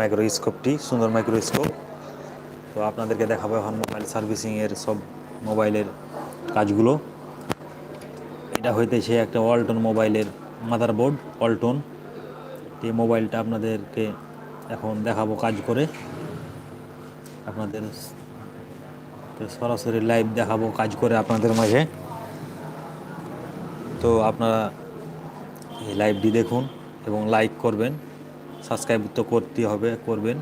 মাইক্রোস্কোপটি সুন্দর মাইক্রোস্কোপ তো আপনাদেরকে দেখাবো এখন মোবাইল সার্ভিসিংয়ের সব মোবাইলের কাজগুলো। এটা হইতেছে একটা ওয়ালটন মোবাইলের মাদারবোর্ড ওয়ালটন এই মোবাইলটা আপনাদেরকে এখন দেখাবো কাজ করে। আপনাদের সরাসরি লাইভ দেখাবো কাজ করে আপনাদের মাঝে। তো আপনারা এই লাইভটি দেখুন এবং লাইক করবেন। সাবস্ক্রাইব তো করতে হবে, করবেন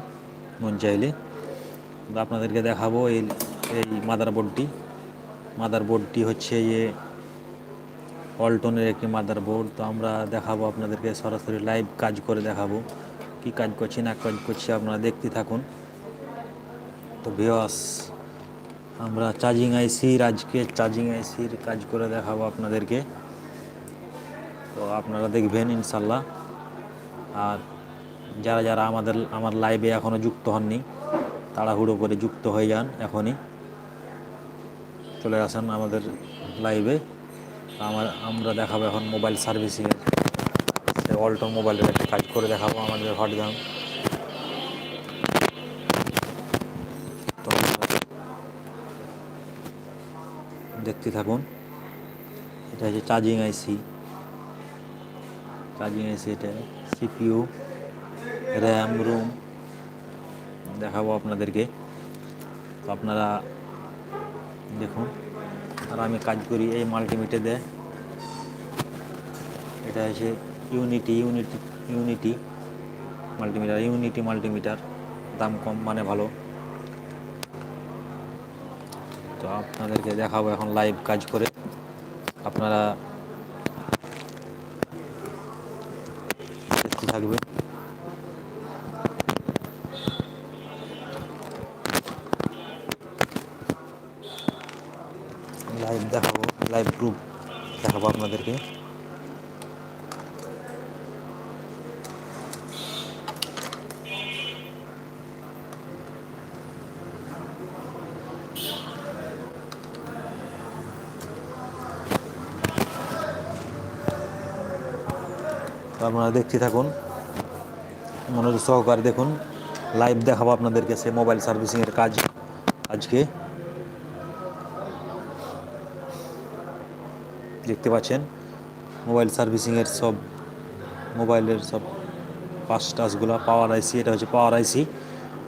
মন চাইলে। আপনাদেরকে দেখাবো এই এই মাদার বোর্ডটি মাদার বোর্ডটি হচ্ছে ইয়ে অল্টনের একটি মাদার বোর্ড তো আমরা দেখাবো আপনাদেরকে সরাসরি লাইভ কাজ করে দেখাবো। কি কাজ করছি, না কাজ করছি আপনারা দেখতে থাকুন। তো ভিওয়াস আমরা চার্জিং আইসির আজকে চার্জিং আইসির কাজ করে দেখাবো আপনাদেরকে। তো আপনারা দেখবেন ইনশাল্লাহ আর যারা যারা আমাদের, আমার লাইভে এখনও যুক্ত হননি, তাড়াহুড়ো করে যুক্ত হয়ে যান এখনই। চলে আসেন আমাদের লাইভে আমার, আমরা দেখাবো এখন মোবাইল সার্ভিসিংয়ের সে অল্টন মোবাইলের একটা কাজ করে দেখাবো আমাদের হটগান। তো দেখতে থাকুন। এটা হচ্ছে চার্জিং আইসি চার্জিং আইসি এটা সিপিইউ র্যাম রুম দেখাবো আপনাদেরকে। তো আপনারা দেখুন, আর আমি কাজ করি এই মাল্টিমিটে দেয়। এটা হচ্ছে Unity Unity Unity multimeter Unity multimeter. দাম কম মানে ভালো। তো আপনাদেরকে দেখাবো এখন লাইভ কাজ করে। আপনারা থাকবে লাইভ দেখাবো লাইভ গ্রুপ দেখাবো আপনাদেরকে। আপনারা দেখতে থাকুন। মনোযোগ সহকারে দেখুন। লাইভ দেখাবো আপনাদেরকে সে মোবাইল সার্ভিসিংয়ের কাজ আজকে। দেখতে পাচ্ছেন। মোবাইল সার্ভিসিংয়ের সব, মোবাইলের সব পাঁচ টাচগুলো পাওয়ার আইসি, এটা হচ্ছে পাওয়ার আইসি।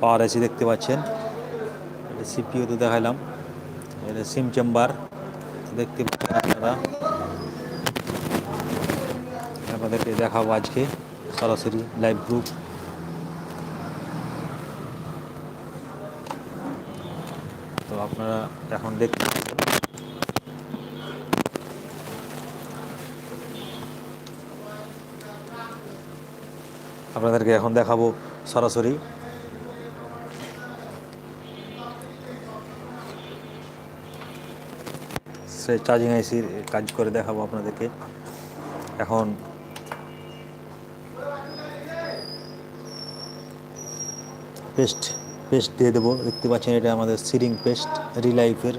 পাওয়ার আইসি দেখতে পাচ্ছেন। এটা সিপিও তো দেখাইলাম। এটা সিম চেম্বার দেখতে পাচ্ছেন আপনারা। আপনাদেরকে দেখাবো আজকে সরাসরি লাইভ গ্রুপ। তো আপনারা এখন দেখতে আপনাদেরকে এখন দেখাবো সরাসরি। সে চার্জিং আইসির কাজ করে দেখাবো আপনাদেরকে। এখন পেস্ট পেস্ট দিয়ে দেবো। দেখতে পাচ্ছেন এটা আমাদের সিরিং পেস্ট রিলাইফের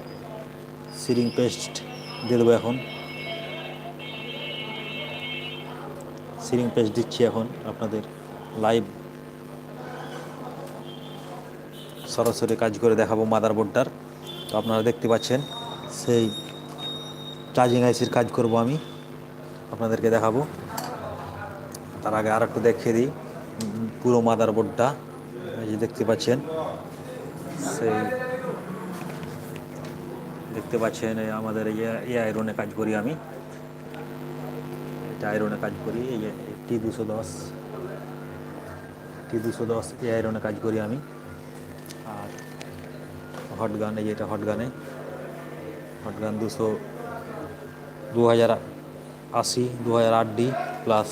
সিরিং পেস্ট দিয়ে দেবো এখন। সিরিং পেস্ট দিচ্ছি এখন আপনাদের। লাইভ সরাসরি কাজ করে দেখাবো মাদার বোর্ডটার তো আপনারা দেখতে পাচ্ছেন, সেই চার্জিং আইসির কাজ করব আমি। আপনাদেরকে দেখাবো। তার আগে আর একটু দেখিয়ে দিই, পুরো মাদারবোর্ডটা এই যে দেখতে পাচ্ছেন, সেই দেখতে পাচ্ছেন, এই আমাদের এই এই আয়রনে কাজ করি আমি। এটা আয়রনে কাজ করি, এই টি দুশো দশ। টি দুশো দশ এই আয়রনে কাজ করি আমি। আর হট গান, এই যে এটা হট গানে। হট গান দুশো দু হাজার আশি দু হাজার আট ডি প্লাস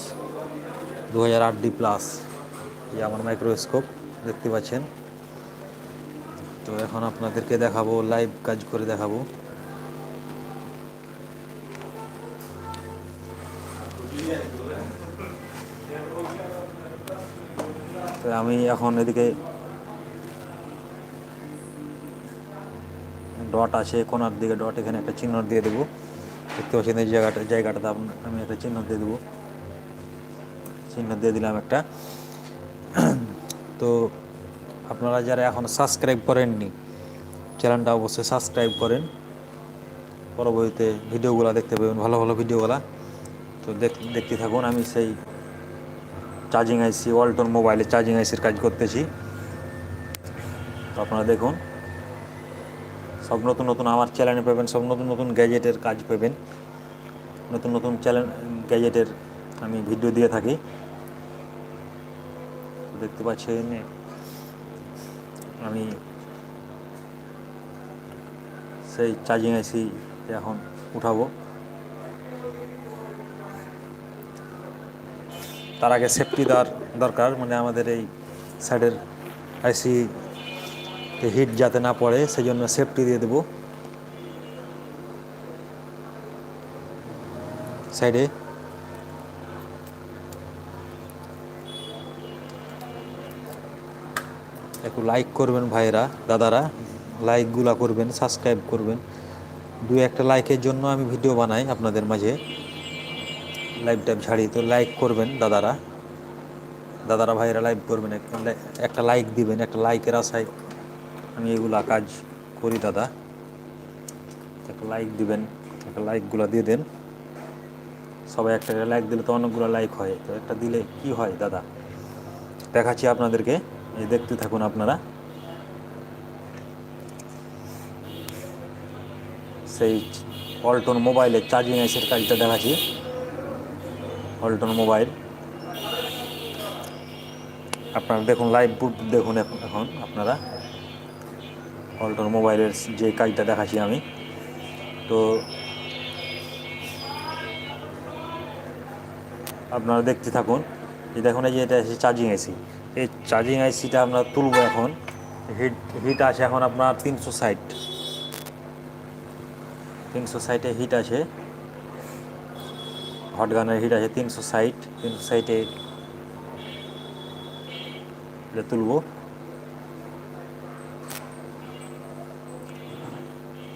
দু হাজার আট ডি প্লাস। এই আমার মাইক্রোস্কোপ, দেখতে পাচ্ছেন। তো এখন আপনাদেরকে দেখাবো, লাইভ কাজ করে দেখাবো। তো আমি এখন এদিকে ডট আছে, কোনার দিকে ডট, এখানে একটা চিহ্ন দিয়ে দেবো। দেখতে পাচ্ছেন এই জায়গাটা জায়গাটাতে আমি একটা চিহ্ন দিয়ে দেবো। চিহ্ন দিয়ে দিলাম একটা। তো আপনারা যারা এখন সাবস্ক্রাইব করেননি চ্যানেলটা অবশ্যই সাবস্ক্রাইব করেন। পরবর্তীতে ভিডিওগুলো দেখতে পাবেন, ভালো ভালো ভিডিওগুলো। তো দেখ- দেখতে থাকুন, আমি সেই চার্জিং আইসি ওয়ালটন মোবাইলে চার্জিং আইসির কাজ করতেছি। তো আপনারা দেখুন, সব নতুন নতুন আমার চ্যানেলে পাবেন, সব নতুন নতুন গ্যাজেটের কাজ পাবেন। নতুন নতুন চ্যানেল গ্যাজেটের আমি ভিডিও দিয়ে থাকি। দেখতে পাচ্ছেন, আমি সেই চার্জিং আইসি এখন উঠাবো। তার আগে সেফটি দেওয়ার দরকার মানে আমাদের এই সাইডের আইসি হিট যাতে না পড়ে সেই জন্য সেফটি দিয়ে দেবো। সাইডে একটু লাইক করবেন ভাইরা দাদারা লাইকগুলা করবেন সাবস্ক্রাইব করবেন। দু একটা লাইকের জন্য আমি ভিডিও বানাই আপনাদের মাঝে। লাইভ টাইভ ছাড়ি, তো লাইক করবেন দাদারা। দাদারা ভাইরা লাইভ করবেন, একটা লাই- একটা লাইক দিবেন, একটা লাইকের আশায় আমি এগুলা কাজ করি দাদা। একটা লাইক দিবেন, একটা লাইকগুলো দিয়ে দেন। সবাই একটা লাইক দিলে তো অনেকগুলো লাইক হয়, তো একটা দিলে কি হয় দাদা? দেখাচ্ছি আপনাদেরকে, এই দেখতে থাকুন আপনারা। সেই অল্টন মোবাইলের চার্জিং আইসের কাজটা দেখাচ্ছি। অল্টন মোবাইল আপনারা দেখুন লাইভ বুট দেখুন এখন- আপনারা। অল্টন মোবাইলের যে কাজটা দেখাচ্ছি আমি। তো আপনারা দেখতে থাকুন। যে দেখুন, এই যে এটা চার্জিং আইসি এই চার্জিং আইসিটা আমরা তুলবো এখন। হিট হিট আছে এখন আপনার তিনশো ষাট। তিনশো ষাটে হিট আছে হট গানের হিট আছে তিনশো ষাট, তিনশো এটা তুলবো।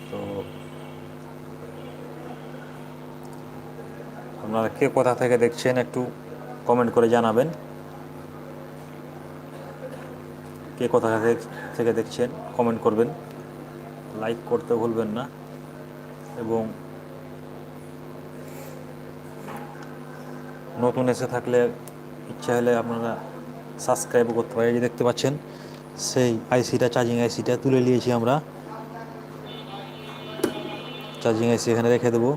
তো আপনারা কে কোথা থেকে দেখছেন একটু কমেন্ট করে জানাবেন। কে কোথা থেকে দেখছেন কমেন্ট করবেন। লাইক করতে ভুলবেন না। এবং নতুন এসে থাকলে ইচ্ছা হলে আপনারা সাবস্ক্রাইব করতে পারেন। দেখতে পাচ্ছেন, সেই আইসিটা চার্জিং আইসিটা তুলে নিয়েছি আমরা। চার্জিং আইসি এখানে রেখে দেবো।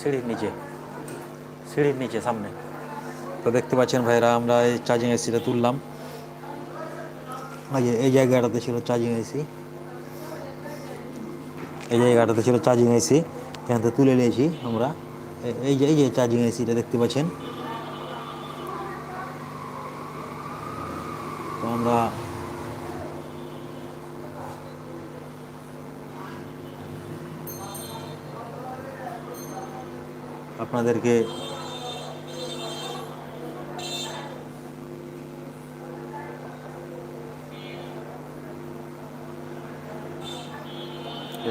সিঁড়ির নিচে সিঁড়ির নিচে সামনে। তো দেখতে পাচ্ছেন ভাইরা, আমরা এই চার্জিং আইসিটা তুললাম। এই জায়গাটাতে ছিল চার্জিং আইসি এই জায়গাটাতে ছিল চার্জিং এসি এখান থেকে তুলে নিয়েছি আমরা। এই যে এই যে চার্জিং এসিটা দেখতে পাচ্ছেন। তো আমরা আপনাদেরকে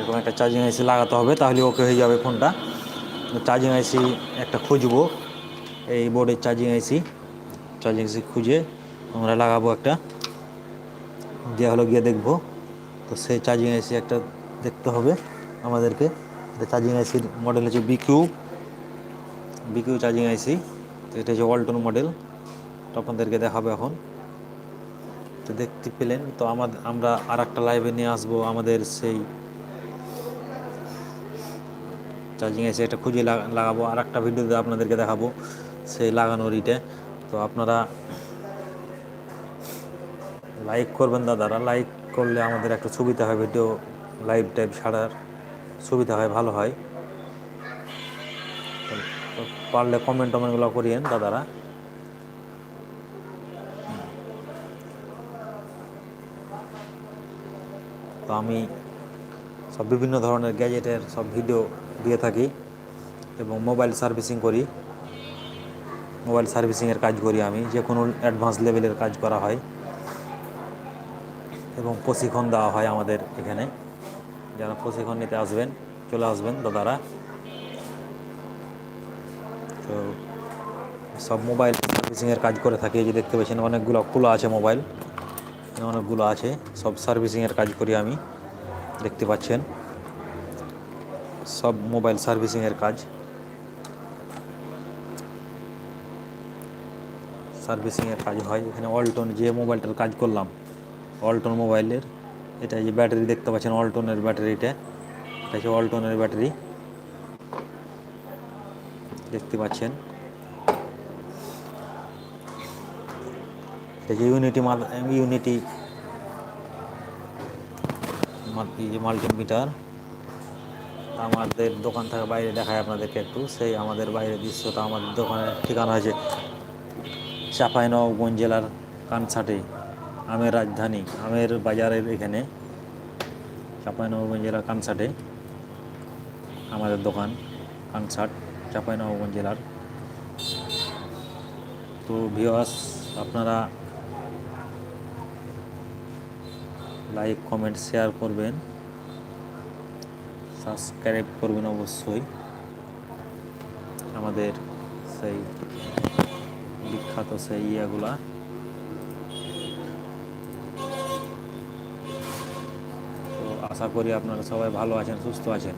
এরকম একটা চার্জিং আইসি লাগাতে হবে, তাহলে ওকে হয়ে যাবে ফোনটা চার্জিং আইসি একটা খুঁজবো, এই বোর্ডের চার্জিং আইসি চার্জিং আইসি খুঁজে আমরা লাগাবো একটা। দিয়ে হলো, গিয়ে দেখব। তো সেই চার্জিং আইসি একটা দেখতে হবে আমাদেরকে। চার্জিং আইসির মডেল হচ্ছে বিকিউ বিকিউ চার্জিং আইসি তো এটা হচ্ছে ওয়ালটন মডেল তো আপনাদেরকে দেখাবো এখন। তো দেখতে পেলেন, তো আমাদের আমরা আর একটা লাইভে নিয়ে আসব আমাদের সেই চার্জিং এসে এটা খুঁজে লাগা- লাগাবো। আর একটা ভিডিওতে আপনাদেরকে দেখাবো সেই লাগানোর ইটে। তো আপনারা লাইক করবেন দাদারা। লাইক করলে আমাদের একটু সুবিধা হয় ভিডিও লাইভ টাইপ ছাড়ার। সুবিধা হয়, ভালো হয়। পারলে কমেন্ট টমেন্টগুলো করিয়েন দাদারা। তো আমি সব বিভিন্ন ধরনের গ্যাজেটের সব ভিডিও দিয়ে থাকি এবং মোবাইল সার্ভিসিং করি। মোবাইল সার্ভিসিংয়ের কাজ করি আমি, যে কোনো অ্যাডভান্স লেভেলের কাজ করা হয়। এবং প্রশিক্ষণ দেওয়া হয় আমাদের এখানে। যারা প্রশিক্ষণ নিতে আসবেন, চলে আসবেন দাদারা। তো সব মোবাইল সার্ভিসিংয়ের কাজ করে থাকি। যে দেখতে পাচ্ছেন, অনেকগুলো খোলা আছে মোবাইল। অনেকগুলো আছে। সব সার্ভিসিংয়ের কাজ করি আমি। দেখতে পাচ্ছেন। সব মোবাইল সার্ভিসিংয়ের কাজ। সার্ভিসিংয়ের কাজ হয়। এখানে অল্টন যে মোবাইলটার কাজ করলাম অল্টন মোবাইলের, এটা যে ব্যাটারি দেখতে পাচ্ছেন অল্টনের ব্যাটারিটা। এটা হচ্ছে অল্টনের ব্যাটারি। দেখতে পাচ্ছেন। এটা যে ইউনিটি ইউনিটি মাল্টিমিটার। আমাদের দোকান থেকে বাইরে দেখায় আপনাদেরকে একটু। সেই আমাদের বাইরে দৃশ্যটা আমাদের দোকানের ঠিকানা আছে চাঁপাইনবাবগঞ্জ জেলার কানসাটে আমের রাজধানী, আমের বাজারের এখানে, চাঁপাইনবাবগঞ্জ জেলার কানসাটে আমাদের দোকান কানসাট চাঁপাইনবাবগঞ্জ জেলার। তো ভিওয়াস আপনারা লাইক কমেন্ট শেয়ার করবেন। সাবস্ক্রাইব করবেন অবশ্যই। আমাদের সেই বিখ্যাত সেই ইয়েগুলা। তো আশা করি আপনারা সবাই ভালো আছেন, সুস্থ আছেন।